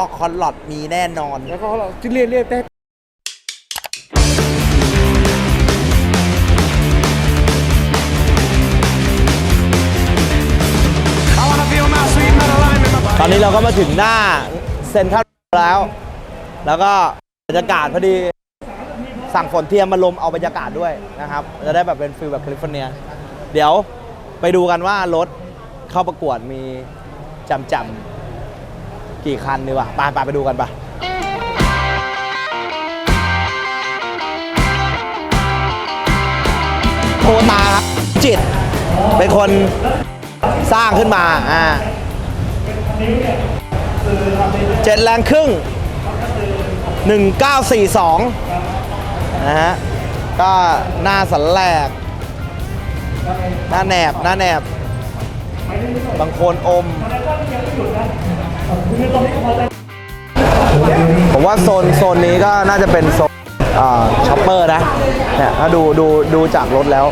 ข้อคอนลอดมีแน่นอน แล้วก็เราที่เรียกเรียกได้ตอนนี้เราก็มาถึงหน้าเซ็นทรัลแล้ว แล้วก็บรรยากาศพอดีสั่งฝนเทียมมาลมเอาบรรยากาศด้วยนะครับ จะได้แบบเป็นฟิลแบบแคลิฟอร์เนีย เดี๋ยวไปดูกันว่ารถเข้าประกวดมีจำจำๆ กี่คันดีว่าไปไปไปดูกันปะโทตาครับจิต เป็นคนสร้างขึ้นมาอ่าเจ็ดแรงครึ่ง 1942 นะฮะ ก็หน้าสันแหลก หน้าแหนบ หน้าแหนบ บางคนอม ผมว่าโซนโซนนี้ก็น่าจะเป็นโซนช็อปเปอร์นะเนี่ยถ้าดูดูดูจากรถแล้ว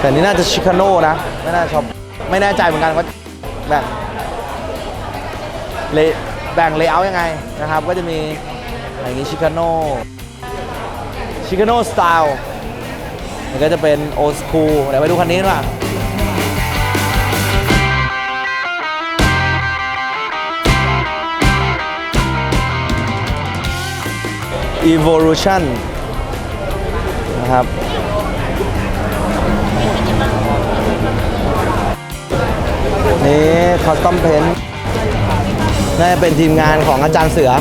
แต่นี่น่าจะชิคาโน่นะ ไม่น่าช็อปไม่แน่ใจเหมือนกันว่าแบบเลแบ่งเลเยอร์ยังไงนะครับ ก็จะมีอย่างนี้ชิคาโน่ชิคาโน่สไตล์มันก็จะเป็นโอสคูลเดี๋ยวไปดูคันนี้ดีกว่า Evolution นะครับ นี่คอสตอมเพนน่าจะเป็นทีมงานของอาจารย์เสือ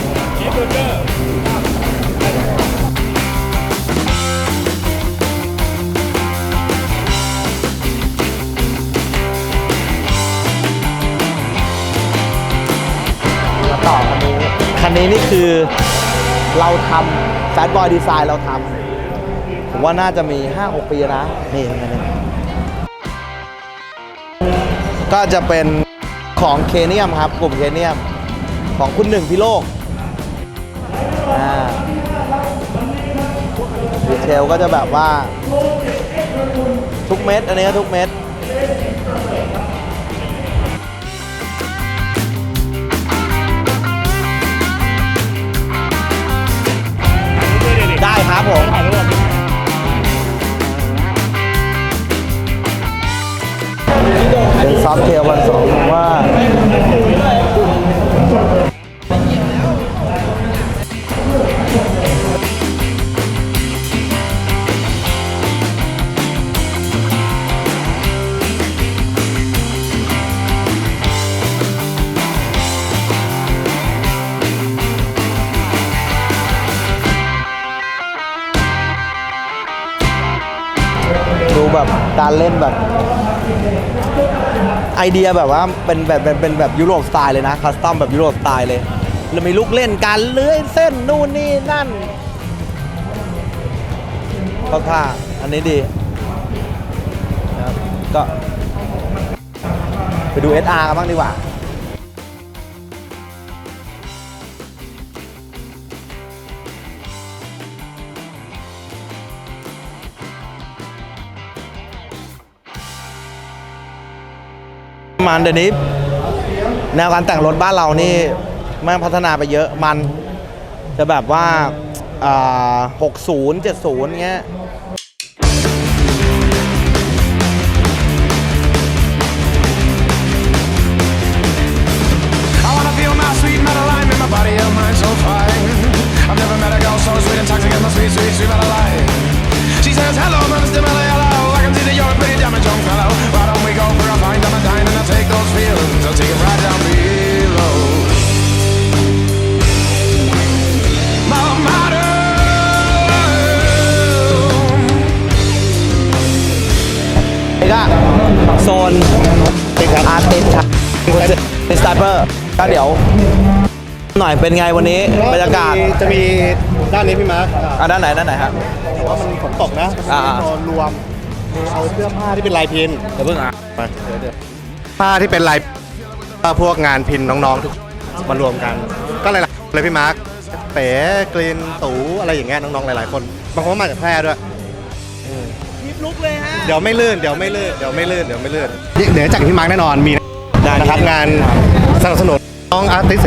มาต่อคันนี้คันนี้นี่คือ เราทำแฟตบอยดีไซน์เราทำผมว่าน่าจะมี 5-6 ปีนะ นี่นนี้ก็จะเป็นของเคเนียมครับ กลุ่มเคเนียม ของคุณหนึ่งพิโลกดีเทลก็จะแบบว่า ทุกเม็ด อันนี้ก็ทุกเม็ด การเล่นแบบ ไอเดียแบบว่าเป็นแบบเป็นเป็นแบบยุโรปสไตล์เลยนะคัสตอมแบบยุโรปสไตล์เลยแล้วมีลูกเล่นการเลื้อยเส้นนู่นนี่นั่นเขาท่าอันนี้ดีนะครับก็ไปดู SR กันบ้างดีกว่า มันเดี๋ยวนี้ แนวการแต่งรถบ้านเรานี่แม่งพัฒนาไปเยอะมันจะแบบว่าอ่า60 70เงี้ย นี่ก็โซนอาร์ติสครับเป็นสไตเปอร์ก็เดี๋ยว หน่อยเป็นไงวันนี้บรรยากาศจะมีด้านนี้พี่มาร์คอะด้านไหนด้านไหนครับว่ามันฝนตกนะอ่าโซนรวมเอาเสื้อผ้าที่เป็นลายพินเดี๋ยวเพิ่งอะมาเดี๋ยวผ้าที่เป็นลายก็พวกงานพินน้องๆทุกมารวมกัน ก็หลายๆเลยพี่มาร์คเป๋กรีนตูอะไรอย่างเงี้ยน้องๆหลายๆคนบางคนก็มาจากแพร่ด้วยค ลิปลุกเลยฮะเดี๋ยวไม่ลื่นเดี๋ยวไม่ลื่นเดี๋ยวไม่ลื่นเดี๋ยวไม่ลื่นเดี๋ยวจากพี่มาร์คแน่นอนมีได้นะครับงานสนับสนุนน้องอาร์ติสต์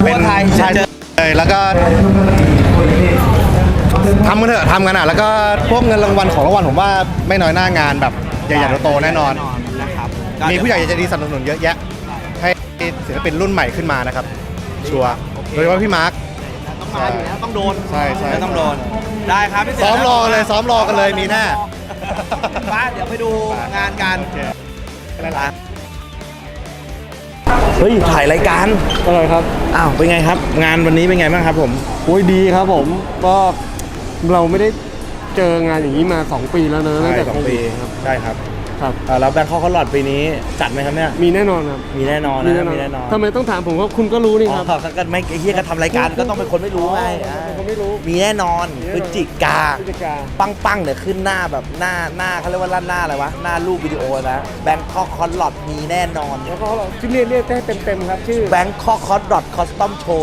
ทั่วไทยใช่เจอเลยแล้วก็ทำกันเถอะทำกันอะแล้วก็พวกเงินรางวัลของรางวัลผมว่าไม่น้อยหน้างานแบบใหญ่ๆโตๆแน่นอนนะครับมีผู้ใหญ่ใจดีสนับสนุนเยอะแยะ ให้ศิลปินรุ่นใหม่ขึ้นมานะครับ ชัวร์โดยเฉพาะพี่มาร์คต้องมาอยู่แล้วต้องโดนใช่ใช่ต้องโดนได้ครับพี่เสืซ้อมรอกันเลยซ้อมรอกันเลยมีแน่ ป้าเดี๋ยวไปดูงานกันโอเคเฮ้ยถ่ายรายการอะไรครับ อ้าวเป็นไงครับ งานวันนี้เป็นไงบ้างครับ ผมโอ้ยดีครับผมก็เราไม่ได้เจองานอย่างนี้มา 2 ปีแล้วเนอะตั้งแต่โควิดครับ ใช่ครับ ครับ อ่าแล้วแบงคอกคอร์ลอดปีนี้จัดไหมครับเนี่ยมีแน่นอนครับมีแน่นอนมีนะมีแน่นอนทำไมต้องถามผมว่าคุณก็รู้นี่อ๋คอรับ ก็ไม่ไอ้เฮียก็ทำรายการก็ต้องเป็นคนไม่รู้ไงอ่าผมไม่รู้มีแน่นอนมีแน่นอนพฤศจิกาผู้จัดการปังปังๆเนี่ยขึ้นหน้าแบบหน้าหน้าเขาเรียกว่าหน้าอะไรวะ หน้ารูปวิดีโอนะแบงคอกคอร์ลอดมีแน่นอนแล้วก็ชื่อเรียกเรียกได้เต็มๆครับชื่อ Bangkok Hot Rod Custom Show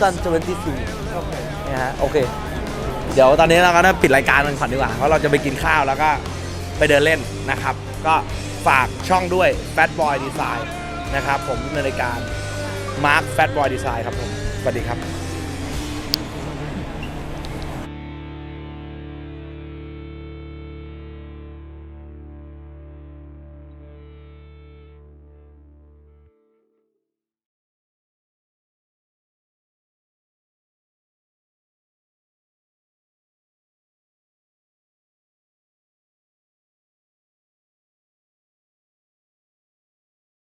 2022เนี่ยฮะโอเค เดี๋ยวตอนนี้เราก็ต้องปิดรายการกันก่อนดีกว่า เพราะเราจะไปกินข้าวแล้วก็ ไปเดินเล่นนะครับ ก็ฝากช่องด้วย Fat Boy Design นะครับ ผมในรายการ Mark Fat Boy Design ครับผม สวัสดีครับ